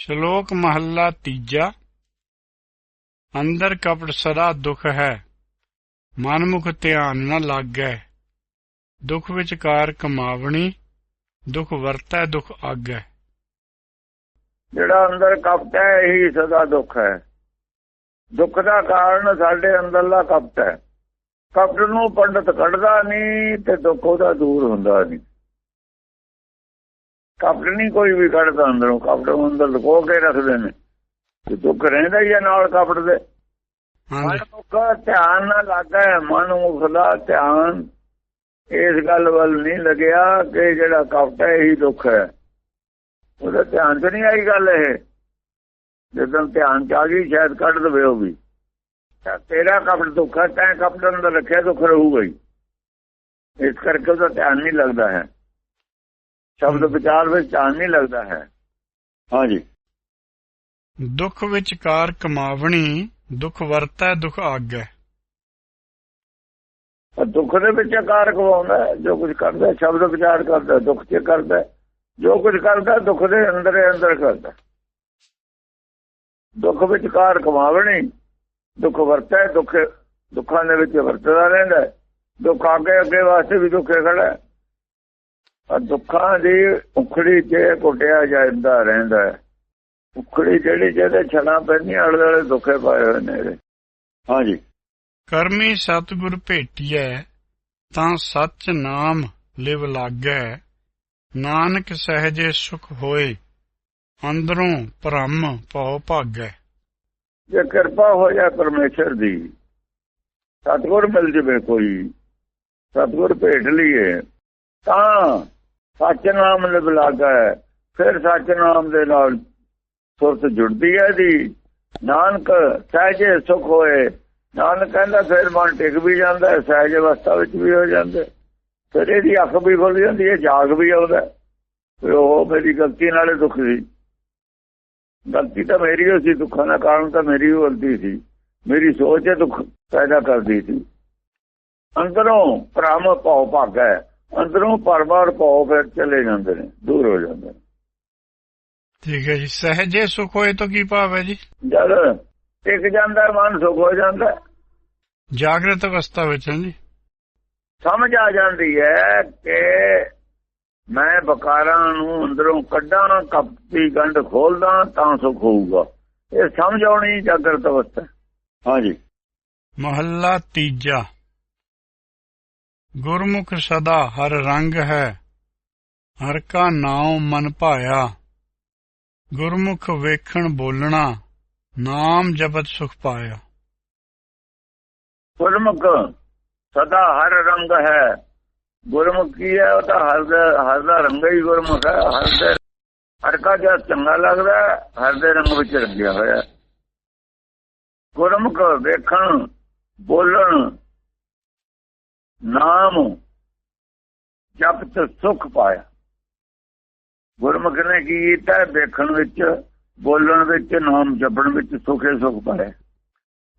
ਸ਼ਲੋਕ ਮਹੱਲਾ ਤੀਜਾ। ਅੰਦਰ ਕਪਟ ਸਦਾ ਦੁਖ ਹੈ ਮਨ ਮੁਖ ਧਿਆਨ ਨ ਲਾਗੈ। ਦੁਖ ਵਿਚਕਾਰ ਕਮਾਵਣੀ, ਦੁਖ ਵਰਤੈ, ਦੁਖ ਆਗੈ। ਜਿਹੜਾ ਅੰਦਰ ਕਪਟ ਹੈ, ਇਹੀ ਸਦਾ ਦੁੱਖ ਹੈ। ਦੁੱਖ ਦਾ ਕਾਰਨ ਸਾਡੇ ਅੰਦਰਲਾ ਕਪਟ ਹੈ। ਕਪਟ ਨੂੰ ਪੰਡਤ ਕੱਢਦਾ ਨਹੀਂ ਤੇ ਦੁੱਖ ਉਹਦਾ ਦੂਰ ਹੁੰਦਾ ਨਹੀਂ। ਕਪਟ ਨਹੀਂ ਕੋਈ ਵੀ ਕੱਢਦਾ ਅੰਦਰੋਂ ਕਪਟ ਨੂੰ ਅੰਦਰ ਲੁਕੋ ਕੇ ਰੱਖਦੇ ਨੇ। ਤੇ ਦੁੱਖ ਰਹਿੰਦਾ ਹੀ ਨਾਲ ਕਪਟ ਦੇ। ਮਨ ਮੁਖ ਧਿਆਨ ਨਾਲ ਲੱਗਾ ਹੈ ਮਨ ਮੁਖ ਦਾ ਧਿਆਨ। ਇਸ ਗੱਲ ਵੱਲ ਨਹੀਂ ਲੱਗਿਆ ਕਿ ਜਿਹੜਾ ਕਪਟ ਹੈ ਇਹੀ ਦੁੱਖ ਹੈ। ਉਹਦਾ ਧਿਆਨ 'ਚ ਨਹੀਂ ਆਈ ਗੱਲ ਇਹ। ਜਦੋਂ ਧਿਆਨ 'ਚ ਆ ਗਈ ਸ਼ਾਇਦ ਕੱਢ ਦਵੇ ਉਹ ਵੀ। ਤਾਂ ਤੇਰਾ ਕਪਟ ਦੁੱਖ ਹੈ ਤੈਂ ਕਪਟ ਅੰਦਰ ਰੱਖਿਆ ਦੁੱਖ ਰਹੂਗਾ ਹੀ। ਇਸ ਕਰਕੇ ਉਹਦਾ ਧਿਆਨ ਨਹੀਂ ਲੱਗਦਾ ਹੈ। ਸ਼ਬਦ ਵਿਚਾਰ ਵਿੱਚ ਧਿਆਨ ਨਹੀਂ ਲੱਗਦਾ ਹੈ ਹਾਂਜੀ ਦੁਖ ਵਿਚਕਾਰ ਕਮਾਵਣੀ ਦੁਖ ਵਰਤੈ ਦੁਖ ਆਗੈ ਦੁੱਖ ਦੇ ਵਿੱਚ ਆਕਾਰ ਕਵਾਉਂਦਾ ਹੈ, ਜੋ ਕੁਝ ਕਰਦਾ ਸ਼ਬਦ ਵਿਚਾਰ ਕਰਦਾ ਦੁੱਖ 'ਚ ਕਰਦਾ। ਜੋ ਕੁਝ ਕਰਦਾ ਦੁੱਖ ਦੇ ਅੰਦਰ ਅੰਦਰ ਕਰਦਾ। ਦੁੱਖ ਵਿਚਕਾਰ ਕਮਾਵਣੀ ਦੁੱਖ ਵਰਤਾ ਦੁੱਖ ਦੁੱਖਾਂ ਦੇ ਵਿੱਚ ਵਰਤਦਾ ਰਹਿੰਦਾ। ਦੁੱਖ ਅੱਗੇ ਅੱਗੇ ਵਾਸਤੇ ਵੀ ਦੁੱਖੇ ਖੜਾ ਦੁੱਖਾਂ ਦੀ ਉਖੜੀ 'ਚ ਕੁੱਟਿਆ ਜਾਂਦਾ ਰਹਿੰਦਾ ਹੈ। ਉਖੜੀ ਜਿਹੜੀ ਜਿਹਦੇ ਛਲਾਂ ਪੈਂਦੀਆਂ ਅੜਦੇ ਵਾਲੇ ਦੁੱਖੇ ਪਾਏ ਹੋਏ ਨੇ। ਹਾਂਜੀ ਕਰਮੀ ਸਤਿਗੁਰ ਭੇਟੀਐ ਤਾਂ ਸੱਚ ਨਾਮ ਲਿਵ ਲਾਗੈ। ਨਾਨਕ ਸਹਜੇ ਸੁਖ ਹੋਏ ਅੰਦਰੋਂ ਭ੍ਰਮ ਭਉ ਭਾਗੈ। ਜੇ ਕਿਰਪਾ ਹੋ ਜਾਏ ਪਰਮੇਸ਼ਰ ਦੀ ਸਤਿਗੁਰ ਮਿਲ ਜਵੇ ਕੋਈ ਸਤਿਗੁਰ ਭੇਟ ਲਈਏ ਤਾਂ ਸੱਚ ਨਾਮ ਲਿਵ ਲਾਗਾ ਫਿਰ ਸੱਚ ਨਾਮ ਦੇ ਨਾਲ ਸੁਰਤ ਜੁੜਦੀ ਹੈ ਦੀ ਨਾਨਕ ਸਹਿਜੇ ਸੁਖ ਹੋਏ। ਨਾਨਕ ਕਹਿੰਦਾ ਫਿਰ ਮਨ ਟਿਕ ਵੀ ਜਾਂਦਾ ਹੈ, ਸਹਿਜ ਅਵਸਥਾ ਵਿੱਚ ਵੀ ਹੋ ਜਾਂਦਾ ਫਿਰ ਇਹਦੀ ਅੱਖ ਵੀ ਖੁੱਲ ਜਾਂਦੀ ਹੈ, ਜਾਗ ਵੀ ਆਉਂਦਾ ਉਹ ਮੇਰੀ ਗਲਤੀ ਨਾਲੇ ਦੁੱਖ ਸੀ। ਗਲਤੀ ਤਾਂ ਮੇਰੀ ਹੋ ਸੀ, ਦੁੱਖਾਂ ਦਾ ਕਾਰਨ ਤਾਂ ਮੇਰੀ ਹੀ ਗਲਤੀ ਸੀ। ਮੇਰੀ ਸੋਚ ਹੈ ਦੁੱਖ ਪੈਦਾ ਕਰਦੀ ਸੀ। ਅੰਦਰੋਂ ਭ੍ਰਮ ਭਉ ਭਾਗਾ ਹੈ। ਅੰਦਰੋਂ ਪਰਵਾਰ ਭਉ ਫਿਰ ਚਲੇ ਜਾਂਦੇ ਨੇ ਦੂਰ ਹੋ ਜਾਂਦੇ ਨੇ। ਠੀਕ ਹੈ ਜੀ ਸਹਜੇ ਸੁਖ ਹੋਏ ਤਾਂ ਕੀ ਭਾਵ ਹੈ ਜੀ? ਜਦ ਟਿਕ ਜਾਂਦਾ ਮਨ ਸੁਖ ਹੋ ਜਾਂਦਾ। ਜਾਗਰਤ ਅਵਸਥਾ ਵਿੱਚ ਹੈ ਜੀ। ਸਮਝ ਆ ਜਾਂਦੀ ਹੈ ਕਿ ਮੈਂ ਬਕਾਰਾਂ ਨੂੰ ਅੰਦਰੋਂ ਕੱਢਾਂ ਕਪਟੀ ਗੰਢ ਖੋਲਦਾ ਤਾਂ ਸੁਖ ਹੋਊਗਾ। ਇਹ ਸਮਝ ਆਉਣੀ ਜਾਗਰਤ ਅਵਸਥਾ। ਹਾਂਜੀ। ਮਹੱਲਾ ਤੀਜਾ। ਗੁਰਮੁਖ ਸਦਾ ਹਰ ਰੰਗ ਹੈ, ਹਰ ਕਾ ਨਾਮ ਮਨ ਭਾਇਆ। ਗੁਰਮੁਖ ਵੇਖਣ ਬੋਲਣਾ, ਨਾਮ ਜਪਤ ਸੁਖ ਪਾਇਆ। ਗੁਰਮੁਖ ਸਦਾ ਹਰ ਰੰਗ ਹੈ, ਗੁਰਮੁਖ ਕੀ ਹੈ, ਉਹ ਤਾਂ ਹਰ ਦਾ ਹਰ ਦਾ ਰੰਗ ਹੀ ਗੁਰਮੁਖ ਹੈ, ਹਰ ਦੇ, ਹਰ ਕਾ ਜਿਹਾ ਚੰਗਾ ਲੱਗਦਾ, ਹਰ ਦੇ ਰੰਗ ਵਿੱਚ ਰੰਗਿਆ ਹੋਇਆ। ਗੁਰਮੁਖ ਵੇਖਣ, ਬੋਲਣ ਨਾਮ ਜਪ ਤੇ ਸੁਖ ਪਾਇਆ। ਗੁਰਮੁਖ ਨੇ ਕੀ ਕੀਤਾ? ਵੇਖਣ ਵਿੱਚ ਬੋਲਣ ਵਿੱਚ ਨਾਮ ਜਪਣ ਵਿੱਚ ਸੁਖੇ ਸੁਖ ਪਾਇਆ।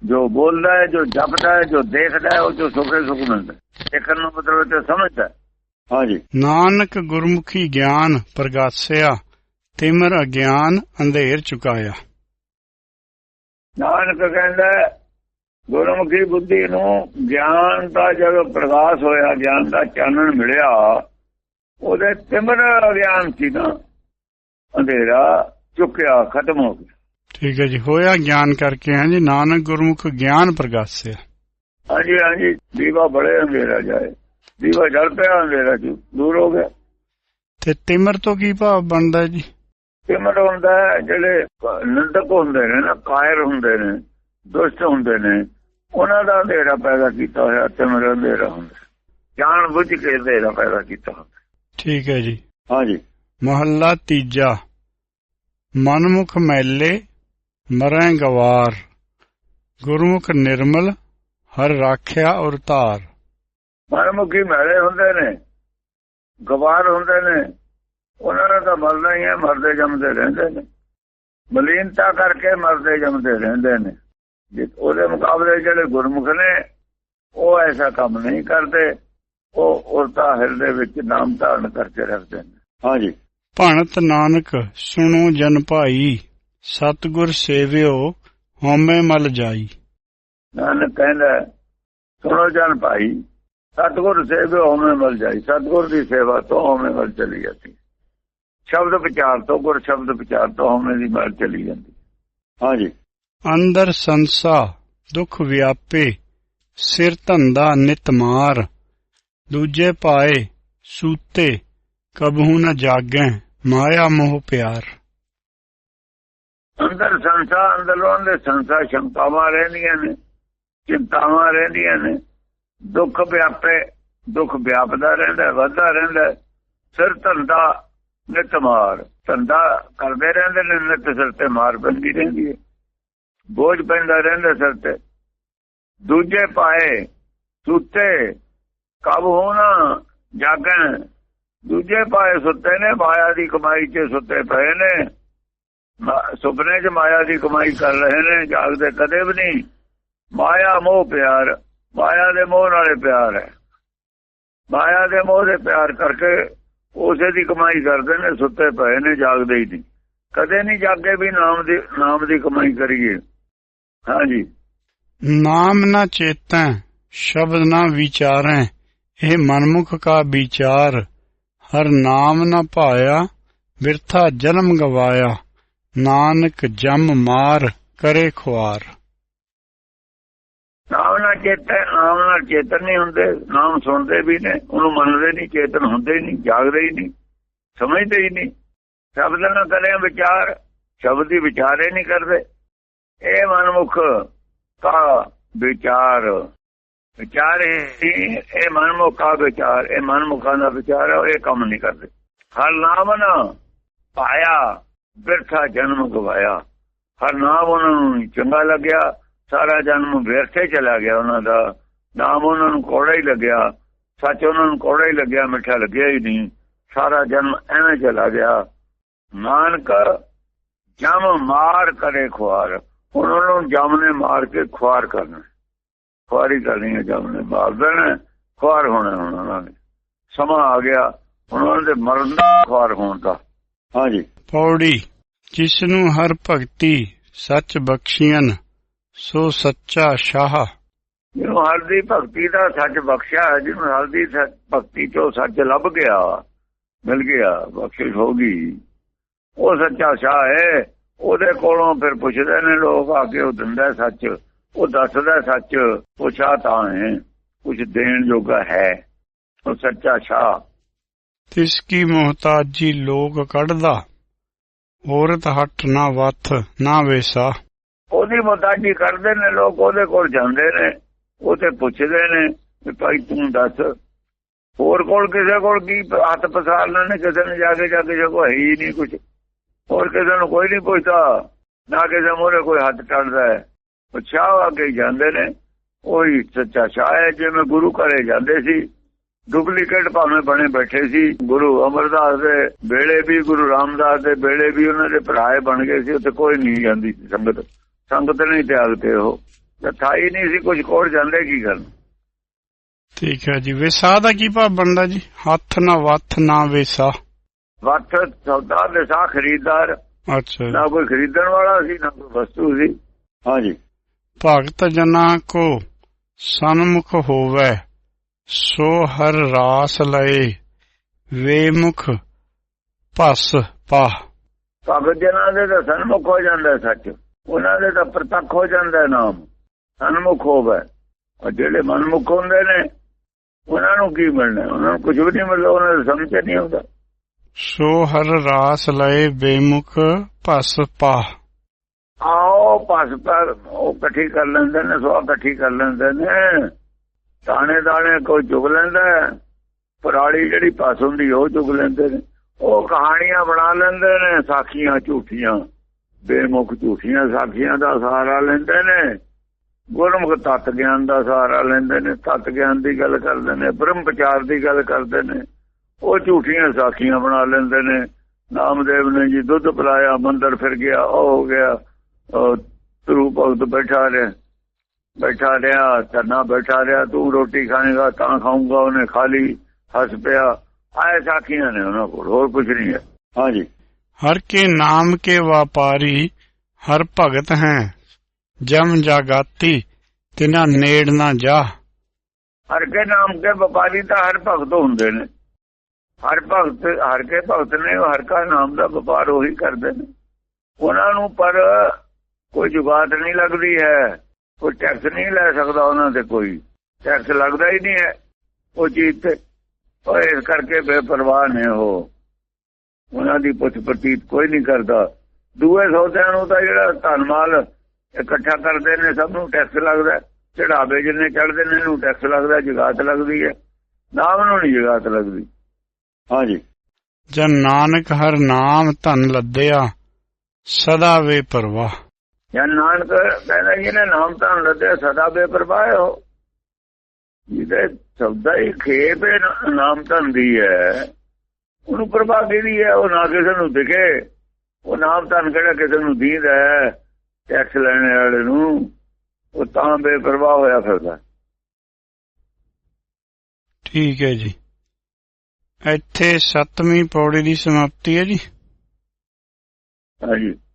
ਜੋ ਬੋਲਦਾ ਹੈ ਜੋ ਜਪਦਾ ਹੈ ਜੋ ਦੇਖਦਾ ਹੈ ਉਹ ਜੋ ਸੁਖੇ ਸੁਖ ਮਿਲਦਾ। ਹੈ। ਦੇਖਣ ਨੂੰ ਮਤਲਬ ਤੇ ਸਮਝਦਾ। ਹਾਂਜੀ। ਨਾਨਕ ਗੁਰਮੁਖੀ ਗਿਆਨ ਪ੍ਰਗਾਸਿਆ ਤਿਮਰ ਅਗਿਆਨ ਅੰਧੇਰ ਚੁਕਾਇਆ। ਨਾਨਕ ਕਹਿੰਦਾ ਗੁਰਮੁਖੀ ਬੁੱਧੀ ਨੂੰ ਗਿਆਨ ਦਾ ਜਦੋਂ ਪ੍ਰਕਾਸ਼ ਹੋਇਆ ਗਿਆਨ ਦਾ ਚਾਨਣ ਮਿਲਿਆ ਉਹਦੇ ਤਿਮਰ ਗਿਆਨ ਸੀ ਨਾ ਅੰਧੇਰਾ ਚੁੱਕਿਆ ਖਤਮ ਹੋ ਗਿਆ। ਠੀਕ ਹੈ ਜੀ ਹੋਇਆ ਗਿਆਨ ਕਰਕੇ ਹਾਂ ਜੀ? ਨਾਨਕ ਗੁਰਮੁਖ ਗਿਆਨ ਪ੍ਰਗਾਸਿਆ। ਹਾਂਜੀ ਹਾਂਜੀ ਦੀਵਾ ਬੜੇ ਅੰਧੇਰਾ ਜਾਏ ਦੀਵਾ ਜਲ ਪਿਆ ਅੰਧੇਰਾ ਜੀ ਦੂਰ ਹੋ ਗਿਆ। ਤੇ ਤਿਮਰ ਤੋਂ ਕੀ ਭਾਵ ਬਣਦਾ ਜੀ? ਤਿਮਰ ਹੁੰਦਾ ਜਿਹੜੇ ਨਿੰਦਕ ਹੁੰਦੇ ਨੇ ਨਾ ਕਾਇਰ ਹੁੰਦੇ ਨੇ ਦੁਸ਼ਟ ਹੁੰਦੇ ਨੇ ਉਹਨਾਂ ਦਾ ਅੰਧੇਰਾ ਪੈਦਾ ਕੀਤਾ ਹੋਇਆ ਤਿਮਰ ਅੰਧੇਰਾ ਹੁੰਦਾ ਜਾਣ ਬੁੱਝ ਕੇ ਅੰਧੇਰਾ ਪੈਦਾ ਕੀਤਾ ਹੁੰਦਾ ਠੀਕ ਹੈ ਜੀ। ਹਾਂਜੀ। ਮਹੱਲਾ ਤੀਜਾ। ਮਨਮੁਖ ਮੈਲੇ ਮਰੈ ਗਵਾਰ। ਗੁਰਮੁਖ ਨਿਰਮਲ ਹਰ ਰਾਖਿਆ ਔਰ ਧਾਰ। ਮਨਮੁਖੀ ਮੈਲੇ ਹੁੰਦੇ ਨੇ ਗਵਾਰ ਹੁੰਦੇ ਨੇ ਉਹਨਾਂ ਦਾ ਤਾਂ ਮਰਨਾ ਹੀ ਹੈ ਮਰਦੇ ਜੰਮਦੇ ਰਹਿੰਦੇ ਨੇ। ਮਲੀਨਤਾ ਕਰਕੇ ਮਰਦੇ ਜੰਮਦੇ ਰਹਿੰਦੇ ਨੇ। ਜੇ ਉਹਦੇ ਮੁਕਾਬਲੇ ਜਿਹੜੇ ਗੁਰਮੁਖ ਨੇ ਉਹ ਐਸਾ ਕੰਮ ਨਹੀਂ ਕਰਦੇ ਉਹ ਉਲਟਾ ਹਿਰਦੇ ਵਿੱਚ ਨਾਮ ਧਾਰਨ ਕਰਕੇ ਰੱਖਦੇ ਨੇ। ਹਾਂਜੀ। ਭਣਤ ਨਾਨਕ ਸੁਣੋ ਜਨ ਭਾਈ ਸਤਿਗੁਰ ਸੇਵਿਓ ਹਉਮੈ ਮਲ ਜਾਈ। ਨਾਨਕ ਕਹਿੰਦਾ ਸੁਣੋ ਜਨ ਭਾਈ ਸਤਿਗੁਰ ਸੇਵਿਓ ਹਉਮੈ ਮਲ ਜਾਈ। ਸਤਿਗੁਰ ਦੀ ਸੇਵਾ ਤੋਂ ਹਉਮੈ ਮਲ ਚਲੀ ਜਾਂਦੀ। ਸ਼ਬਦ ਵਿਚਾਰ ਤੋਂ ਗੁਰ ਸ਼ਬਦ ਵਿਚਾਰ ਤੋਂ ਹਉਮੈ ਦੀ ਮਲ ਚਲੀ ਜਾਂਦੀ। ਹਾਂਜੀ। ਅੰਦਰ ਸੰਸਾ, ਦੁਖ ਵਿਆਪੇ, ਸਿਰ ਧੰਦਾ ਨਿਤ ਮਾਰ ਦੂਜੇ ਪਾਏ ਸੂਤੇ, ਕਬਹੂ ਨ ਜਾਗੈ, ਮਾਇਆ ਮੋਹ ਪਿਆਰ। ਅੰਦਰ ਸੰਸਾ, ਅੰਦਰੋਂ ਦੇ ਸੰਸਾ ਸ਼ੰਕਾਵਾਂ ਰਹਿੰਦੀਆਂ ਨੇ, ਚਿੰਤਾਵਾਂ ਰਹਿੰਦੀਆਂ ਨੇ, ਦੁੱਖ ਵਿਆਪੇ, ਦੁੱਖ ਵਿਆਪਦਾ ਰਹਿੰਦਾ, ਵਧਦਾ ਰਹਿੰਦਾ, ਸਿਰ ਧੰਦਾ ਨਿਤ ਮਾਰ ਧੰਦਾ ਕਰਦੇ ਰਹਿੰਦੇ ਨੇ, ਨਿਤ ਸਿਰ ਤੇ ਮਾਰ ਪੈਂਦੀ ਰਹਿੰਦੀ ਹੈ। ਬੋਝ ਪੈਂਦਾ ਰਹਿੰਦਾ ਸਿਰ ਤੇ। ਦੂਜੇ ਪਾਏ ਸੁੱਤੇ, ਕਬ ਹੋਣਾ ਜਾਗਣ। ਦੂਜੇ ਪਾਏ ਸੁੱਤੇ ਨੇ, ਮਾਇਆ ਦੀ ਕਮਾਈ 'ਚ ਸੁੱਤੇ ਪਏ ਨੇ। ਸੁਪਨੇ 'ਚ ਮਾਇਆ ਦੀ ਕਮਾਈ ਕਰ ਰਹੇ ਨੇ, ਜਾਗਦੇ ਕਦੇ ਵੀ ਨਹੀਂ। ਮਾਇਆ ਮੋਹ ਪਿਆਰ, ਮਾਇਆ ਦੇ ਮੋਹ ਨਾਲੇ ਪਿਆਰ ਹੈ। ਮਾਇਆ ਦੇ ਮੋਹ ਦੇ ਪਿਆਰ ਕਰਕੇ ਉਸੇ ਦੀ ਕਮਾਈ ਕਰਦੇ ਨੇ, ਸੁੱਤੇ ਪਏ ਨੇ, ਜਾਗਦੇ ਹੀ ਨਹੀਂ। ਕਦੇ ਨਹੀਂ ਜਾਗੇ ਵੀ ਨਾਮ ਦੀ ਨਾਮ ਦੀ ਕਮਾਈ ਕਰੀਏ। ਹਾਂਜੀ। ਨਾਮ ਨ ਚੇਤੈ ਸ਼ਬਦ ਨ ਵਿਚਾਰੈ ਇਹ ਮਨਮੁਖ ਕਾ ਵਿਚਾਰ। ਹਰ ਨਾਮ ਨ ਭਾਇਆ ਬਿਰਥਾ ਜਨਮ ਗਵਾਇਆ। ਨਾਨਕ ਜਮ ਮਾਰ ਕਰੇ ਖੁਆਰ। ਨਾਮ ਨਾਲ ਚੇਤਨ ਨਾਮ ਨਾਲ ਚੇਤਨ ਨਹੀਂ ਹੁੰਦੇ ਨਾਮ ਸੁਣਦੇ ਵੀ ਨੇ ਉਹਨੂੰ ਮੰਨਦੇ ਨਹੀਂ ਚੇਤਨ ਹੁੰਦੇ ਹੀ ਨਹੀਂ ਜਾਗਦੇ ਹੀ ਨਹੀਂ ਸਮਝਦੇ ਹੀ ਨਹੀਂ। ਸ਼ਬਦ ਨਾਲ ਕਰੇ ਵਿਚਾਰ ਸ਼ਬਦ ਦੀ ਵਿਚਾਰੇ ਨਹੀਂ ਕਰਦੇ। ਇਹ ਮਨਮੁਖ ਕਾ ਵਿਚਾਰ। ਵਿਚਾਰ ਇਹ ਮਨਮੁਖ ਵਿਚਾਰ। ਇਹ ਮਨਮੁਖਾਂ ਦਾ ਵਿਚਾਰ ਹੈ ਇਹ ਕੰਮ ਨਹੀਂ ਕਰਦੇ। ਹਰ ਨਾਮ ਨਾ ਪਾਇਆ, ਬਿਰਥਾ ਜਨਮ ਗਵਾਇਆ। ਹਰ ਨਾਮ ਉਹਨਾਂ ਨੂੰ ਚੰਗਾ ਲੱਗਿਆ, ਸਾਰਾ ਜਨਮ ਵਿਅਰਥੇ ਚਲਾ ਗਿਆ ਉਹਨਾਂ ਦਾ। ਨਾਮ ਉਹਨਾਂ ਨੂੰ ਕੋੜਾ ਹੀ ਲੱਗਿਆ, ਸੱਚ ਉਹਨਾਂ ਨੂੰ ਕੋੜਾ ਹੀ ਲੱਗਿਆ, ਮਿੱਠਾ ਲੱਗਿਆ ਹੀ ਨਹੀਂ। ਸਾਰਾ ਜਨਮ ਐਵੇਂ ਚਲਾ ਗਿਆ। ਨਾਨਕ ਜਮ ਮਾਰ ਕਰੇ ਖੁਆਰ। ਉਹਨਾਂ ਨੂੰ ਜਮ ਨੇ ਮਾਰ ਕੇ ਖੁਆਰ ਕਰਨਾ। ਖੁਆਰੀ ਕਰਨੀ ਹੈ ਜਮ ਨੇ ਮਾਰ ਦੇਣਾ ਖੁਆਰ ਹੋਣਾ ਉਹਨਾਂ ਨੇ ਸਮਾਂ ਆ ਗਿਆ ਹੁਣ ਉਹਨਾਂ ਦੇ ਮਰਨ ਦਾ ਖੁਆਰ ਹੋਣ ਦਾ। ਹਾਂਜੀ। ਪੌੜੀ ਜਿਸ ਨੂੰ ਹਰ ਭਗਤੀ ਸੱਚ ਬਖਸ਼ੀਆਂ ਸੋ ਸੱਚਾ ਸ਼ਾਹ। ਜਿਹਨੂੰ ਹਰ ਦੀ ਭਗਤੀ ਦਾ ਸੱਚ ਬਖਸ਼ਿਆ ਜਿਹਨੂੰ ਹਰ ਦੀ ਭਗਤੀ ਚੋਂ ਸੱਚ ਲੱਭ ਗਿਆ ਮਿਲ ਗਿਆ ਬਖਸ਼ਿਸ਼ ਹੋ ਗਈ ਉਹ ਸੱਚਾ ਸ਼ਾਹ ਹੈ। ਉਹਦੇ ਕੋਲੋਂ ਫਿਰ ਪੁੱਛਦੇ ਨੇ ਲੋਕ ਆ ਕੇ ਉਹ ਦਿੰਦਾ ਸੱਚ ਉਹ ਦੱਸਦਾ ਸੱਚ ਸ਼ਾਹ ਤਾਂ ਹੈ ਕੁਝ ਦੇਣ ਜੋਗਾ ਹੈ ਉਹ ਸੱਚਾ ਸ਼ਾਹ। ਤਿਸ ਕੀ ਮੁਹਤਾਜੀ ਲੋਕ ਕੱਢਦਾ? ਔਰਤ ਹੱਟ ਨਾ ਵੱਥ ਨਾ ਵੇਸਾ। ਉਹਦੀ ਮੁਹਤਾਜੀ ਕਰਦੇ ਨੇ ਲੋਕ ਉਹਦੇ ਕੋਲ ਜਾਂਦੇ ਨੇ ਉਹ ਤੇ ਪੁੱਛਦੇ ਨੇ ਵੀ ਭਾਈ ਤੂੰ ਦੱਸ। ਹੋਰ ਕੋਲ ਕਿਸੇ ਕੋਲ ਕੀ ਹੱਥ ਪਸਾਰ ਲੈਣੇ ਕਿਸੇ ਨੇ ਜਾ ਕੇ ਜਾ ਕੇ ਜੋ ਹੈ ਹੀ ਨਹੀਂ ਕੁਝ ਹੋਰ ਕਿਸੇ ਨੂੰ ਕੋਈ ਨਹੀਂ ਪੁੱਛਦਾ। ਨਾ ਕਿਸੇ ਮੋਰੇ ਕੋਈ ਹੱਥ ਟੜਦਾ ਹੈ। ਉਹ ਕੇ ਜਾਂਦੇ ਨੇ। ਉਹੀ ਸੱਚਾ ਸ਼ਾਹ ਜਿਵੇਂ ਗੁਰੂ ਘਰੇ ਜਾਂਦੇ ਸੀ ਡੁਪਲੀਕੇਟ ਭਾਵੇਂ ਬਣੇ ਬੈਠੇ ਸੀ, ਗੁਰੂ ਅਮਰਦਾਸ ਦੇ ਵੇਲੇ ਵੀ, ਗੁਰੂ ਰਾਮਦਾਸ ਦੇ ਵੇਲੇ ਵੀ ਉਹਨਾਂ ਦੇ ਭਰਾਏ ਬਣ ਗਏ ਸੀ, ਉੱਥੇ ਕੋਈ ਨਹੀਂ ਜਾਂਦੀ ਸੀ ਸੰਗਤ। ਸੰਗਤ ਨਹੀਂ ਤਿਆਗਦੇ ਉਹ। ਤੇ ਥਾਈ ਨਹੀਂ ਸੀ ਕੁਝ ਕੋਲ ਜਾਂਦੇ ਕੀ ਕਰਨ? ਠੀਕ ਹੈ ਜੀ। ਵੇਸਾ ਦਾ ਕੀ ਭਾਵ ਬਣਦਾ ਜੀ? ਹੱਥ ਨਾ ਵੱਥ ਨਾ ਵੇਸਾ। ਵੱਤ ਸੌਦਾ ਦੇ ਸਾਹ ਖਰੀਦਦਾਰ। ਅੱਛਾ। ਨਾ ਕੋਈ ਖਰੀਦਣ ਵਾਲਾ ਸੀ ਨਾ ਕੋਈ ਵਸਤੂ ਸੀ। ਹਾਂਜੀ। ਭਗਤ ਜਨਾ ਕੋ ਸਨਮੁਖ ਹੋਵੇ ਸੋ ਹਰ ਰਾਸ ਲਏ ਵੇਮੁਖ ਭਸ ਪਾਹ। ਭਗਤ ਜਨਾਂ ਦੇ ਤਾਂ ਸਨਮੁਖ ਹੋ ਜਾਂਦਾ ਸੱਚ ਉਹਨਾਂ ਦੇ ਤਾਂ ਪ੍ਰਤੱਖ ਹੋ ਜਾਂਦਾ ਨਾਮ। ਸਨਮੁਖ ਹੋਵੇ। ਔਰ ਜਿਹੜੇ ਮਨਮੁਖ ਹੁੰਦੇ ਨੇ ਉਹਨਾਂ ਨੂੰ ਕੀ ਮਿਲਣਾ? ਉਹਨਾਂ ਨੂੰ ਕੁਝ ਵੀ ਨਹੀਂ ਮਿਲਦਾ ਉਹਨਾਂ ਨੂੰ ਸਮਝ ਨਹੀਂ ਆਉਂਦਾ। ਸੋ ਹਰ ਰਾਸ ਲਏ ਬੇਮੁਖ ਭਸ ਪਾਹ ਆਓ ਪਸ ਪਰ ਉਹ ਇਕੱਠੀ ਕਰ ਲੈਂਦੇ ਨੇ, ਸੋ ਇਕੱਠੀ ਕਰ ਲੈਂਦੇ ਨੇ। ਦਾਣੇ ਦਾਣੇ ਕੋਈ ਚੁਗ ਲੈਂਦਾ ਪਰਾਲੀ ਜਿਹੜੀ ਪਸ ਹੁੰਦੀ ਉਹ ਚੁਗ ਲੈਂਦੇ ਨੇ। ਉਹ ਕਹਾਣੀਆਂ ਬਣਾ ਲੈਂਦੇ ਨੇ, ਸਾਖੀਆਂ ਝੂਠੀਆਂ, ਬੇਮੁਖ ਝੂਠੀਆਂ ਸਾਖੀਆਂ ਦਾ ਸਹਾਰਾ ਲੈਂਦੇ ਨੇ। ਗੁਰਮੁਖ ਤਤ ਗਿਆਨ ਦਾ ਸਹਾਰਾ ਲੈਂਦੇ ਨੇ, ਤਤ ਗਿਆਨ ਦੀ ਗੱਲ ਕਰਦੇ ਨੇ ਬ੍ਰਹਮ ਵਿਚਾਰ ਦੀ ਗੱਲ ਕਰਦੇ ਨੇ। ਉਹ ਝੂਠੀਆਂ ਸਾਖੀਆਂ ਬਣਾ ਲੈਂਦੇ ਨੇ। ਨਾਮਦੇਵ ਨੇ ਜੀ ਦੁੱਧ ਪਿਲਾਇਆ ਮੰਦਰ ਫਿਰ ਗਿਆ ਉਹ ਹੋ ਗਿਆ। ਤਰੂ ਭਗਤ ਬੈਠਾ ਰਿਹਾ ਬੈਠਾ ਰਿਹਾ ਧਰਨਾ ਬੈਠਾ ਰਿਹਾ ਤੂੰ ਰੋਟੀ ਖਾਏਗਾ ਤਾਂ ਖਾਊਂਗਾ ਉਹਨੇ ਖਾ ਲਈ ਹੱਸ ਪਿਆ। ਆਏ ਸਾਖੀਆਂ ਨੇ ਉਹਨਾਂ ਕੋਲ ਹੋਰ ਕੁਝ ਨਹੀਂ ਹੈ। ਹਾਂਜੀ। ਹਰ ਕੇ ਨਾਮ ਕੇ ਵਪਾਰੀ ਹਰ ਭਗਤ ਹੈ। ਜਮ ਜਾਗਾਤੀ ਤਿਨਾ ਨੇੜ ਨਾ ਜਾ। ਹਰ ਕੇ ਨਾਮ ਕੇ ਵਪਾਰੀ ਤਾਂ ਹਰ ਭਗਤ ਹੁੰਦੇ ਨੇ। ਹਰ ਭਗਤ, ਹਰ ਕੇ ਭਗਤ ਨੇ ਉਹ ਹਰ ਕਾ ਨਾਮ ਦਾ ਵਪਾਰ ਉਹੀ ਕਰਦੇ ਨੇ। ਉਹਨਾਂ ਨੂੰ ਪਰ ਕੋਈ ਜੁਗਾਤ ਨਹੀਂ ਲੱਗਦੀ ਹੈ, ਕੋਈ ਟੈਕਸ ਨਹੀਂ ਲੈ ਸਕਦਾ ਉਹਨਾਂ ਤੇ ਕੋਈ। ਟੈਕਸ ਲੱਗਦਾ ਹੀ ਨਹੀਂ ਹੈ, ਉਹ ਚੀਜ਼ ਤੇ। ਉਹ ਇਸ ਕਰਕੇ ਬੇਪਰਵਾਹ ਨੇ ਉਹ। ਉਹਨਾਂ ਦੀ ਪੁੱਛ ਪ੍ਰਤੀਤ ਕੋਈ ਨਹੀਂ ਕਰਦਾ। ਦੂਏ ਸੌਦਿਆਂ ਨੂੰ ਤਾਂ ਜਿਹੜਾ ਧਨ ਮਾਲ ਇਕੱਠਾ ਕਰਦੇ ਨੇ, ਸਭ ਨੂੰ ਟੈਕਸ ਲੱਗਦਾ ਹੈ। ਚੜਾਵੇ ਜਿੰਨੇ ਚੜਦੇ ਨੇ, ਇਹਨੂੰ ਟੈਕਸ ਲੱਗਦਾ ਜਗਾਤ ਲੱਗਦੀ ਹੈ। ਨਾਮ ਨੂੰ ਨਹੀਂ ਜਗਾਤ ਲੱਗਦੀ। ਹਾਂਜੀ। ਜਨ ਨਾਨਕ ਹਰ ਨਾਮ ਧਨ ਲੱਦਿਆ ਸਦਾ ਵੇ ਪਰਵਾਹ ਜਾਂ ਨਾਨਕ ਕਹਿੰਦਾ ਜਿਹਨੇ ਨਾਮ ਤਾਂ ਲੱਦੇ ਸਦਾ ਬੇਪਰਵਾਹ ਹੋ ਜਿਹਦੇ ਸਬਦਾ ਹੀ ਖੇਪ ਨਾਮ ਧਨ ਦੀ ਹੈ। ਉਹਨੂੰ ਪ੍ਰਭਾਵ ਕਿਹਦੀ ਹੈ? ਉਹ ਨਾ ਕਿਸੇ ਨੂੰ ਦਿਖੇ। ਉਹ ਨਾਮ ਧਨ ਕਿਹੜਾ ਕਿਸੇ ਨੂੰ ਦੀਂਦਾ ਹੈ? ਟੈਕਸ ਲੈਣ ਵਾਲੇ ਨੂੰ। ਉਹ ਤਾਂ ਬੇਪਰਵਾਹ ਹੋਇਆ ਫਿਰਦਾ। ਠੀਕ ਹੈ ਜੀ। ਇੱਥੇ ਸੱਤਵੀਂ ਪੌੜੀ ਦੀ ਸਮਾਪਤੀ ਹੈ ਜੀ। ਹਾਂਜੀ।